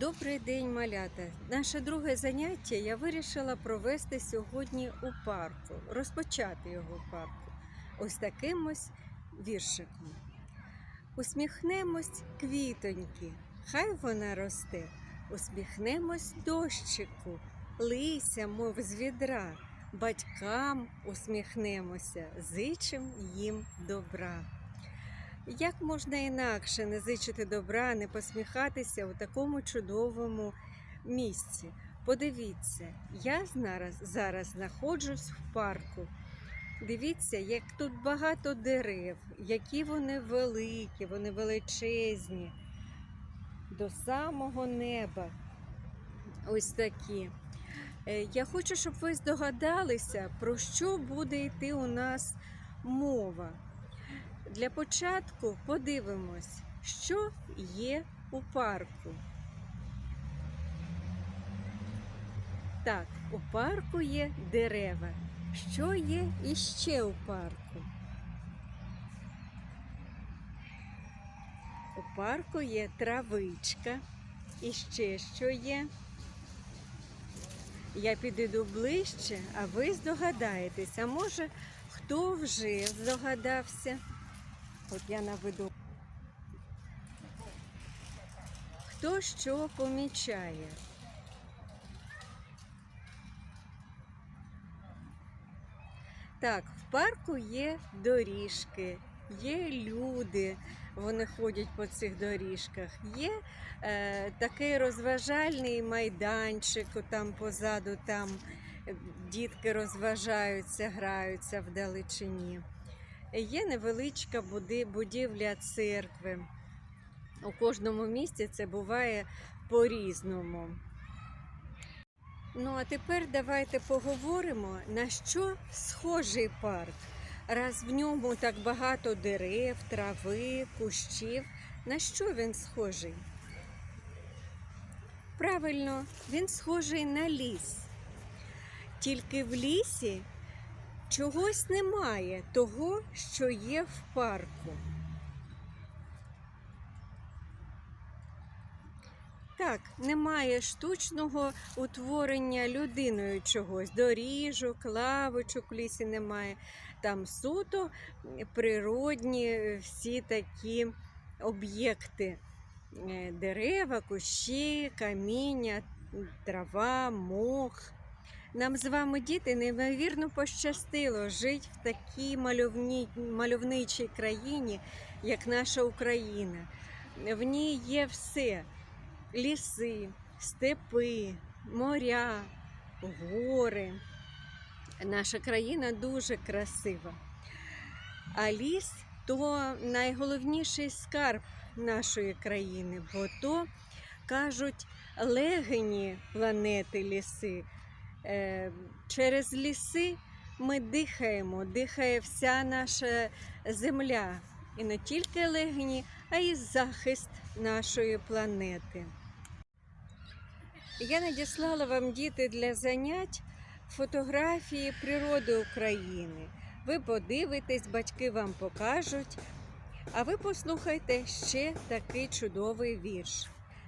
Добрий день, малята. Наше друге заняття я вирішила провести сьогодні у парку, розпочати його в парку. Ось таким ось віршиком. Усміхнемось квітоньки, хай вона росте. Усміхнемось дощику, лися, мов з відра. Батькам усміхнемося, зичим їм добра. Як можна інакше не зичити добра, не посміхатися у такому чудовому місці? Подивіться, я зараз, зараз знаходжусь в парку. Дивіться, як тут багато дерев, які вони великі, вони величезні, до самого неба. Ось такі. Е, Я хочу, щоб ви здогадалися, про що буде йти у нас мова. Для початку подивимось, що є у парку. Так, у парку є дерева. Що є іще у парку? У парку є травичка. І ще що є? Я підійду ближче, а ви здогадаєтесь. А може, хто вже здогадався? От я наведу. Хто що помічає? Так, в парку є доріжки, є люди, вони ходять по цих доріжках. Є е, такий розважальний майданчик, там позаду там е, дітки розважаються, граються в далечині. Є невеличка будівля церкви. У кожному місті це буває по-різному. Ну, а тепер давайте поговоримо, на що схожий парк. Раз в ньому так багато дерев, трави, кущів. На що він схожий? Правильно, він схожий на ліс. Тільки в лісі чогось немає того, що є в парку. Так, немає штучного утворення людиною чогось, доріжок, лавочок в лісі немає. Там суто природні всі такі об'єкти: Е, дерева, кущі, каміння, трава, мох. Нам з вами, діти, неймовірно пощастило жити в такій мальовній, мальовничій країні, як наша Україна. В ній є все: ліси, степи, моря, гори. Наша країна дуже красива. А ліс то найголовніший скарб нашої країни, бо то кажуть легені планети ліси. Е, Через ліси ми дихаємо, дихає вся наша земля. І не тільки легені, а й захист нашої планети. Я надіслала вам діти для занять фотографії природи України. Ви подивитесь, батьки вам покажуть. А ви послухайте ще такий чудовий вірш.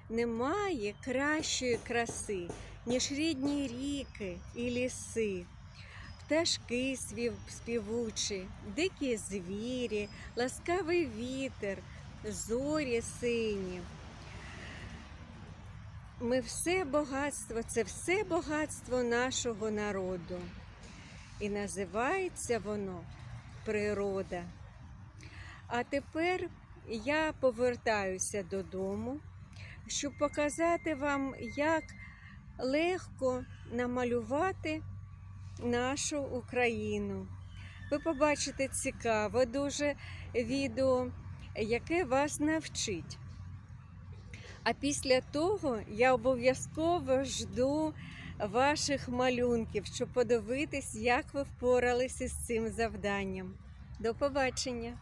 Немає кращої краси, ніж рідні ріки і ліси, пташки співучі, дикі звірі, ласкавий вітер, зорі сині. Ми все багатство, це все багатство нашого народу. І називається воно природа. А тепер я повертаюся додому, щоб показати вам, як легко намалювати нашу Україну. Ви побачите цікаве дуже відео, яке вас навчить. А після того я обов'язково жду ваших малюнків, щоб подивитись, як ви впоралися з цим завданням. До побачення!